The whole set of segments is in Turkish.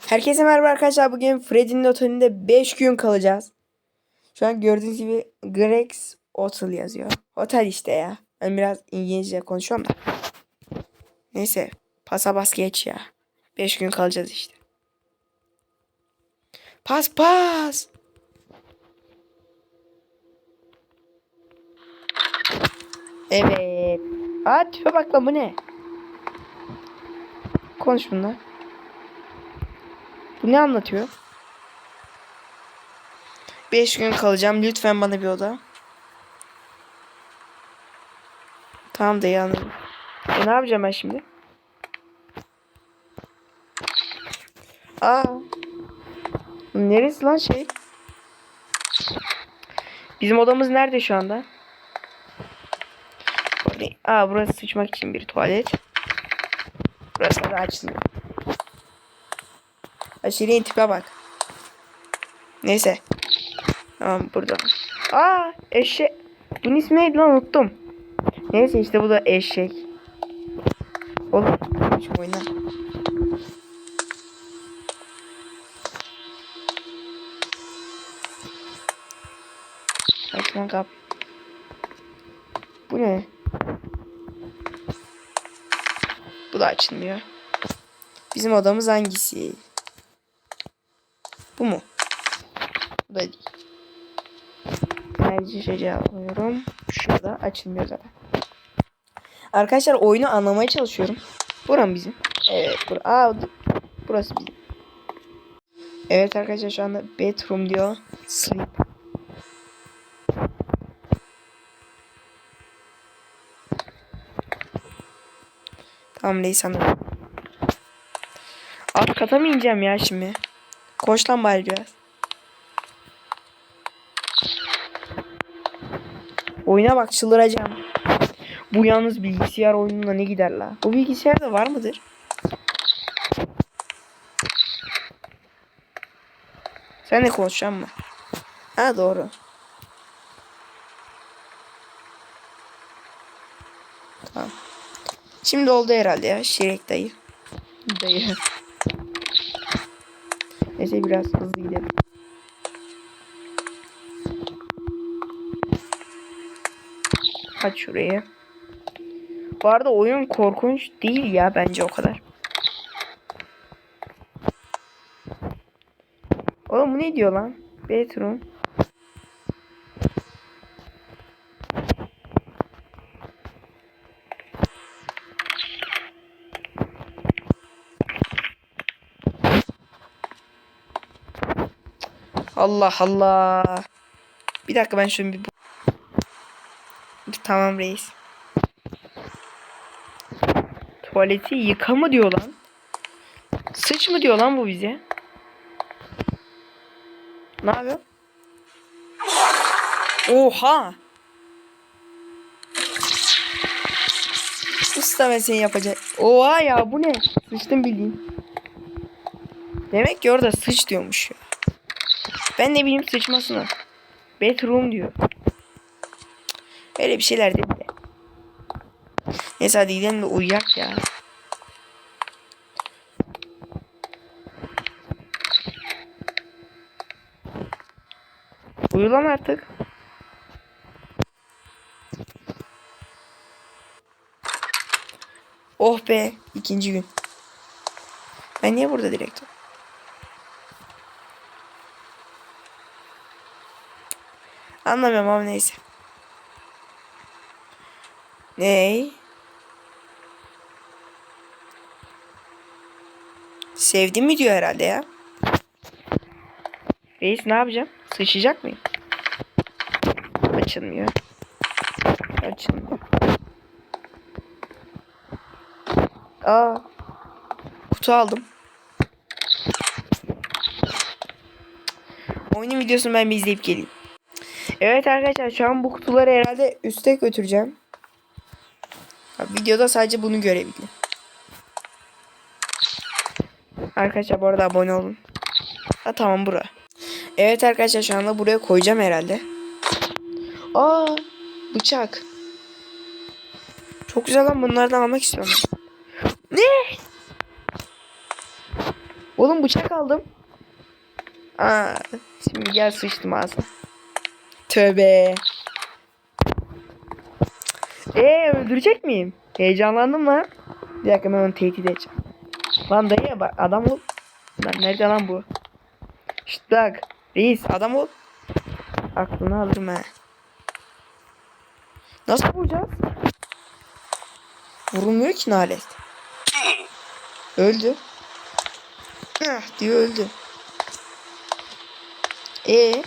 Herkese merhaba arkadaşlar. Bugün Freddy'nin otelinde 5 gün kalacağız. Şu an gördüğünüz gibi Greg's Hotel yazıyor. Otel işte ya. Ben biraz İngilizce konuşuyorum da. Neyse. Pasa bas geç ya. 5 gün kalacağız işte. Pas pas. Evet. Aa tipe bak lan bu ne? Konuş bunlar. Bu ne anlatıyor? 5 gün kalacağım. Lütfen bana bir oda. Tamam da yandım. E, ne yapacağım ben şimdi? Aa. Neresi lan şey? Bizim odamız nerede şu anda? Aa burası sıçmak için bir tuvalet. Burası da açılıyor. Aşire'nin tipe bak. Neyse. Tamam burada. Aa eşek. Bunun ismi neydi lan unuttum. Neyse işte bu da eşek. Oğlum şu oyna. Aç lan kap. Bu ne? Bu da açılmıyor. Bizim odamız hangisi? Bu mu? Bu da değil. İçeceği alıyorum. Şurada açılmıyor zaten. Arkadaşlar oyunu anlamaya çalışıyorum. Buram bizim. Evet. Bura. Aa, burası bizim. Evet arkadaşlar şu anda bedroom diyor. Sleep. Tamam neyse anladım. Alt kata mı ineceğim ya şimdi? Koş lan bari biraz. Oyuna bak çıldıracağım. Bu yalnız bilgisayar oyununa ne gider la? Bu bilgisayarda var mıdır? Sen de konuşacağım mı? Ha doğru. Tamam. Şimdi oldu herhalde ya Şirek dayı. Dayı. Neyse biraz hızlı gidelim. Aç şurayı. Bu arada oyun korkunç değil ya bence o kadar. Oğlum bu ne diyor lan? Bedroom. Allah Allah. Bir dakika ben şunu bir... Tamam reis. Tuvaleti yıka mı diyor lan? Sıç mı diyor lan bu bize? Ne yapıyor? Oha! Usta seni yapacak. Oha ya bu ne? Sıçtım bildiğin. Demek ki orada sıç diyormuş ya. Ben ne bileyim sıçmasını. Bedroom diyor. Öyle bir şeyler dedi de. Neyse hadi gidelim de uyuyak ya. Uyu lan artık. Oh be ikinci gün. Ben niye burada direkt? Anlamıyorum ama neyse. Ney? Sevdim mi diyor herhalde ya. Reis ne yapacağım? Sıçacak mıyım? Açılmıyor. Açılmıyor. Aa. Kutu aldım. Oyunun videosunu ben bir izleyip geleyim. Evet arkadaşlar şu an bu kutuları herhalde üste götüreceğim. Videoda sadece bunu görebildim. Arkadaşlar bu arada abone olun. Ha tamam bura. Evet arkadaşlar şu anda buraya koyacağım herhalde. Aa bıçak. Çok güzel lan bunlardan almak istiyorum. Ne? Oğlum bıçak aldım. Aa, şimdi gel sıçtım ağzına. Tövbe. Ee öldürecek miyim? Heyecanlandım lan. Bir dakika ben onu tehdit edeceğim. Lan dayı bak adam ol. Lan nerede lan bu? Şşt bak. Reis adam ol. Aklını alırım ha. Nasıl vuracağız? Vurulmuyor ki nalet. Öldü. Heh, diyor öldü. E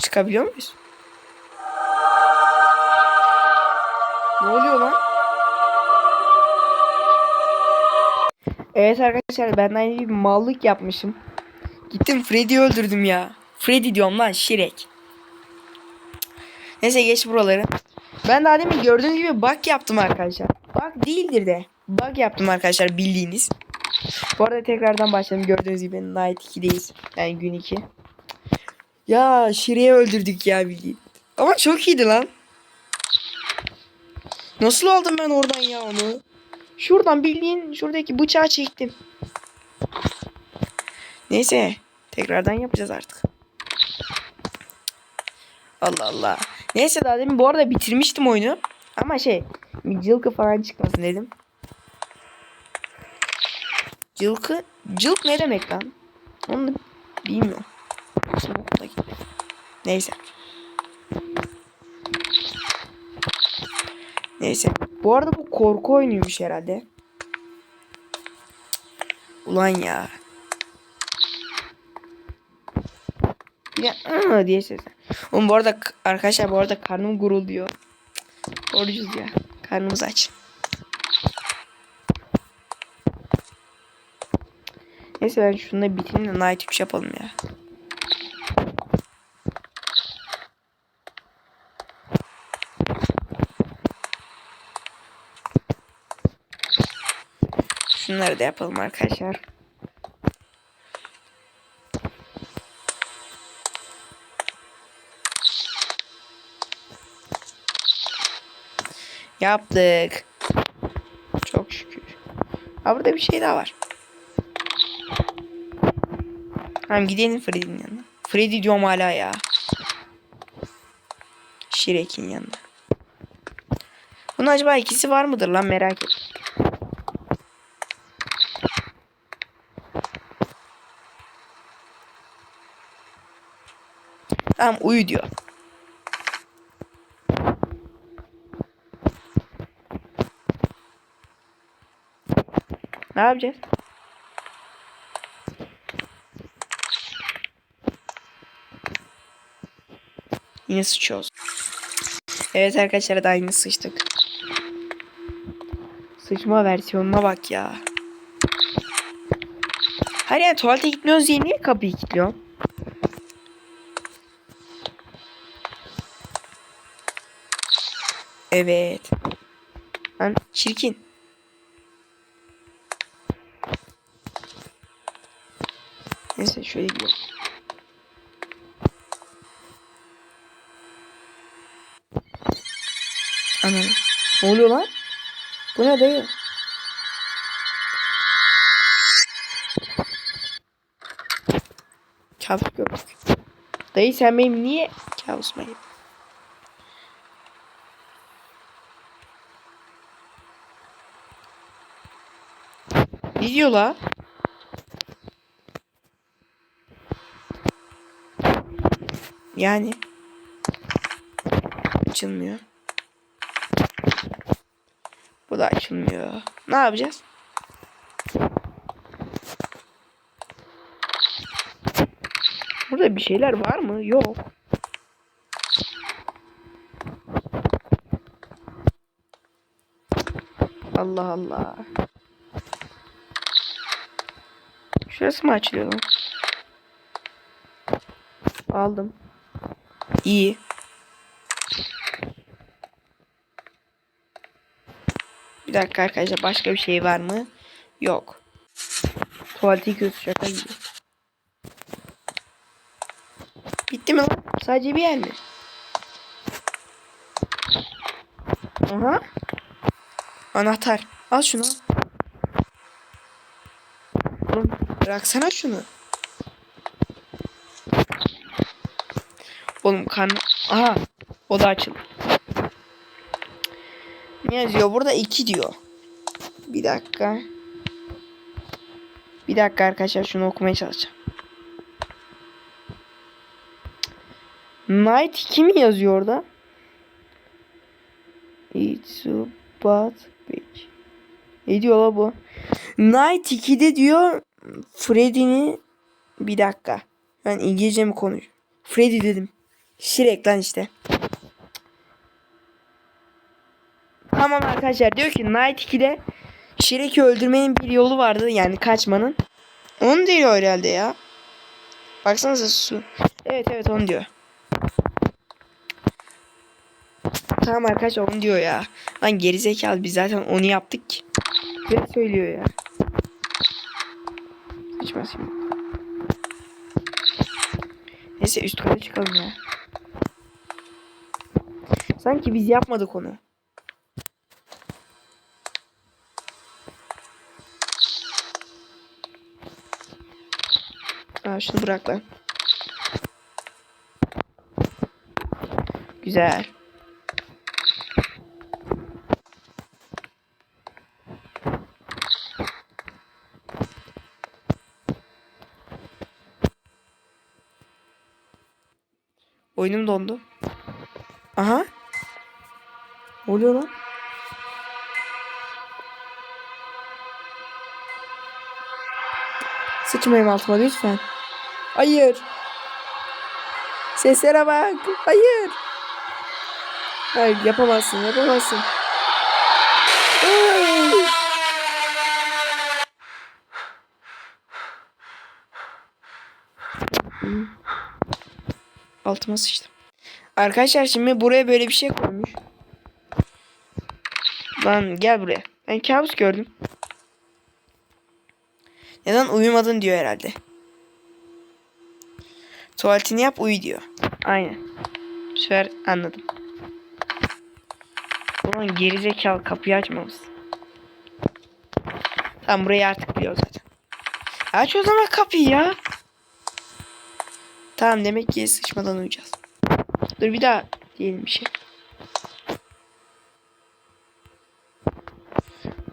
Çıkabiliyor muyuz? Ne oluyor lan? Evet arkadaşlar ben aynı bir mallık yapmışım. Gittim Freddy'yi öldürdüm ya. Freddy diyorum lan Şirek. Neyse geç buraları. Ben daha demin gördüğünüz gibi bug yaptım arkadaşlar. Bug değildir de. Bug yaptım arkadaşlar bildiğiniz. Bu arada tekrardan başladım. Gördüğünüz gibi Night 2'deyiz. Yani gün 2. Ya Şire'yi öldürdük ya bildiğin. Ama çok iyiydi lan. Nasıl aldım ben oradan ya onu? Şuradan bildiğin şuradaki bıçağı çektim. Neyse. Tekrardan yapacağız artık. Allah Allah. Neyse daha demin bu arada bitirmiştim oyunu. Ama şey. Cılkı falan çıkmasın dedim. Cılkı. Cılk ne demek lan? Onu da bilmiyorum. Neyse. Neyse. Bu arada bu korku oynuyormuş herhalde. Ulan ya. Ya ıı diye ses. Oğlum bu arada arkadaşlar bu arada karnım gurulduyor. Orucuz ya. Karnımız aç. Neyse ben şunu da bitireyim de night 3 yapalım ya. Şunları da yapalım arkadaşlar. Yaptık. Çok şükür. Ha burada bir şey daha var. Tamam gidelim Freddy'nin yanına. Freddy diyorum hala ya. Shrek'in yanına. Bunun acaba ikisi var mıdır lan merak ettim. Tamam uyu diyor. Ne yapacağız? Yine sıçıyoruz. Evet arkadaşlar da aynı sıçtık. Sıçma versiyonuna bak ya. Hayır yani tuvalete gitmiyoruz diye niye kapıyı kilitliyorsun? Evet. Lan çirkin. Neyse şöyle gidelim. Anam. Ne oluyor lan? Bu ne dayı? Kabus gördük. Dayı sen benim niye kabusuma gittin? Ne la? Yani. Açılmıyor. Bu da açılmıyor. Ne yapacağız? Burada bir şeyler var mı? Yok. Allah Allah. Şurası mı açılıyor lan? Aldım. İyi. Bir dakika arkadaşlar başka bir şey var mı? Yok. Tuvalete göz şaka gibi. Bitti mi lan? Sadece bir yer mi? Aha. Anahtar. Al şunu. Bıraksana şunu. Oğlum karnı... Aha. O da açıldı. Ne yazıyor? Burada 2 diyor. Bir dakika. Bir dakika arkadaşlar şunu okumaya çalışacağım. Night 2 mi yazıyor orada? It's about bitch. Ne diyor la bu? Night 2'de diyor Freddy'ni bir dakika. Ben İngilizce mi konuşuyorum? Freddy dedim. Shrek lan işte. Tamam arkadaşlar diyor ki Night 2'de Shrek'i öldürmenin bir yolu vardı yani kaçmanın. Onu diyor herhalde ya. Baksanıza su. Evet evet onu diyor. Tamam arkadaşlar onu diyor ya. Lan gerizekalı biz zaten onu yaptık ki. Ne söylüyor ya. Saçma şimdi. Neyse üst kata çıkalım ya. Sanki biz yapmadık onu. Aa, şunu bırak lan. Güzel. Oyunum dondu. Aha. Ne oluyor lan? Sıçmayayım altıma lütfen. Hayır. Seslere bak. Hayır. Hayır yapamazsın yapamazsın. Ay. Hı. Altıma sıçtım. Arkadaşlar şimdi buraya böyle bir şey koymuş. Lan gel buraya. Ben kabus gördüm. Neden uyumadın diyor herhalde. Tuvaletini yap uyu diyor. Aynen. Bu sefer anladım. Ulan gerizekalı kapıyı açmamız. Tamam burayı artık biliyor zaten. Aç o zaman kapıyı ya. Tamam demek ki sıçmadan uyuyacağız. Dur bir daha diyelim bir şey.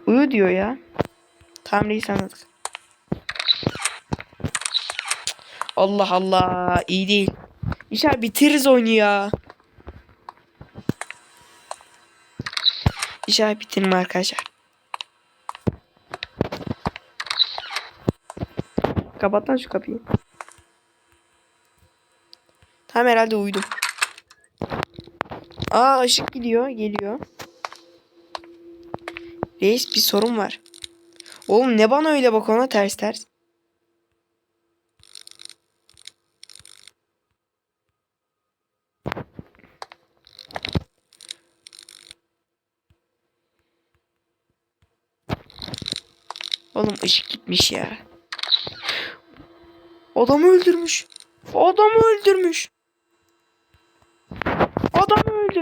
Uyu diyor ya. Tamam reis anladık. Allah Allah iyi değil. İnşallah bitiririz oyunu ya. İnşallah bitirim arkadaşlar. Kapat lan şu kapıyı. Tamam herhalde uyudum. Aa ışık gidiyor geliyor. Reis bir sorun var. Oğlum ne bana öyle bak ona ters ters. Oğlum ışık gitmiş ya. Adamı öldürmüş. Adamı öldürmüş.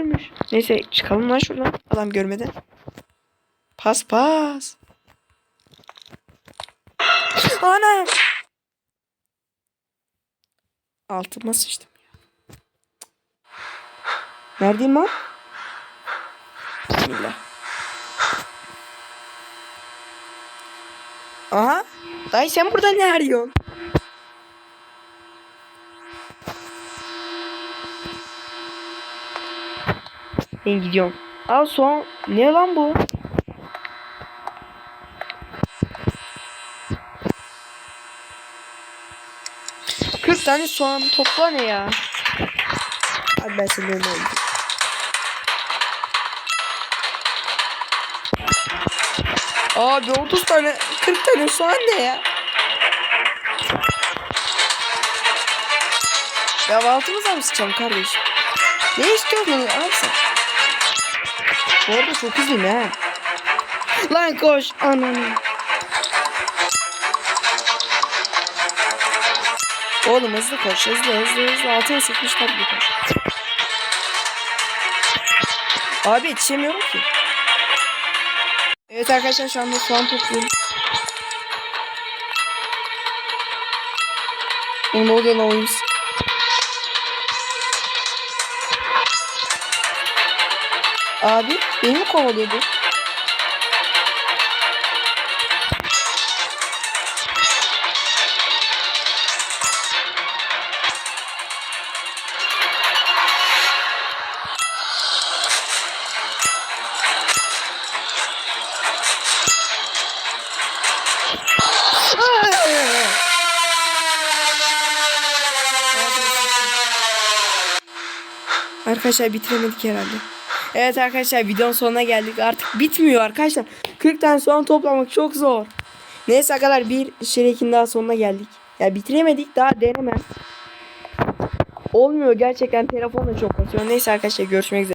Öldürmüş. Neyse çıkalım lan şuradan. Adam görmeden. Pas pas. Ana. Altıma sıçtım ya. Neredeyim lan? Bismillah. Aha. Dayı sen burada ne arıyorsun? Ben gidiyorum. Aa son ne lan bu? Kırk tane soğan topla ne ya? Abi ben seni öldüm. Abi 30 tane 40 tane soğan ne ya? Ya altımıza mı sıçalım kardeşim? Ne istiyorsun abi sen? Bu arada çok hızlıyım ha. Lan koş. Ananı. Oğlum hızlı koş. Hızlı hızlı hızlı. Altına sıkmışlar bir koş. Abi yetişemiyorum ki. Evet arkadaşlar şu anda soğan topluyorum. O ne oluyor lan oyun? Abi beni mi kovalıyor bu? Arkadaşlar bitiremedik herhalde. Evet arkadaşlar videonun sonuna geldik. Artık bitmiyor arkadaşlar. 40 tane soğan toplamak çok zor. Neyse arkadaşlar bir şerekin daha sonuna geldik. Ya bitiremedik daha denemem. Olmuyor gerçekten telefonla çok kasıyor. Neyse arkadaşlar görüşmek üzere.